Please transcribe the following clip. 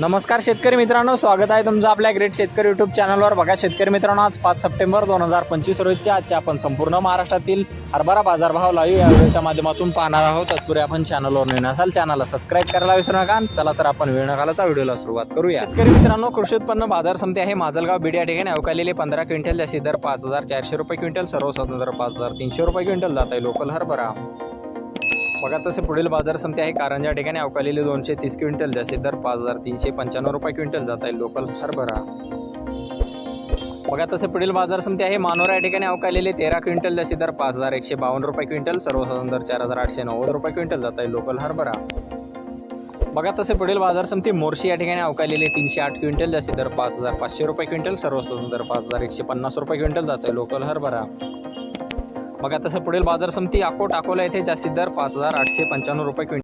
नमस्कार शेतकरी मित्रांनो स्वागत आहे तुमचं आपल्या ग्रेट शेतकरी युट्यूब चॅनलवर बघा शेतकरी मित्रांनो आज पाच सप्टेंबर दोन हजार पंचवीस रोजच्या आजच्या आपण संपूर्ण महाराष्ट्रातील हरभरा बाजारभाव लाईव्ह या व्हिडिओच्या माध्यमातून पाहणार आहोत. तत्पूर्वी आपण चॅनलवर नवीन असाल चॅनलला सबस्क्राईब करायला विसरू नका. चला तर आपण वेळ न घालता व्हिडिओला सुरुवात करूया. शेतकरी मित्रांनो कृषी उत्पन्न बाजार समिती आहे माजलगाव बीड ठिकाणी. अवकालेले पंधरा क्विंटल जास्ती दर पाच हजार चारशे रुपये क्विंटल सर्वसाधारण दर पाच हजार तीनशे रुपये क्विंटल जात आहे. लोकल हरभरा. बघा तसे पुढील बाजार समिती आहे. कारंजा ठिकाणी अवकालेले दोनशे तीस क्विंटल जसे दर पाच हजार तीनशे पंच्याण्णव रुपये क्विंटल जात आहे. लोकल हरभरा. बघा तसे पुढील बाजार समिती आहे. मानोरा या ठिकाणी अवकालेले तेरा क्विंटल जसे दर पाच हजार एकशे बावन्न रुपये क्विंटल सर्वसाधारण दर चार हजार आठशे नव्वद रुपये क्विंटल जात आहे. लोकल हरभरा. बघा तसे पुढील बाजार समिती मोर्शी या ठिकाणी अवकालेले तीनशे आठ क्विंटल जसे दर पाच हजार पाचशे रुपये क्विंटल सर्वसाधारण दर पाच हजार एकशे पन्नास रुपये क्विंटल जात आहे. लोकल हरभरा. बघा तसं पुढील बाजार समिती अकोट अकोला येथे जास्तीत दर पाच हजार आठशे पंच्याण्णव रुपये क्विंटल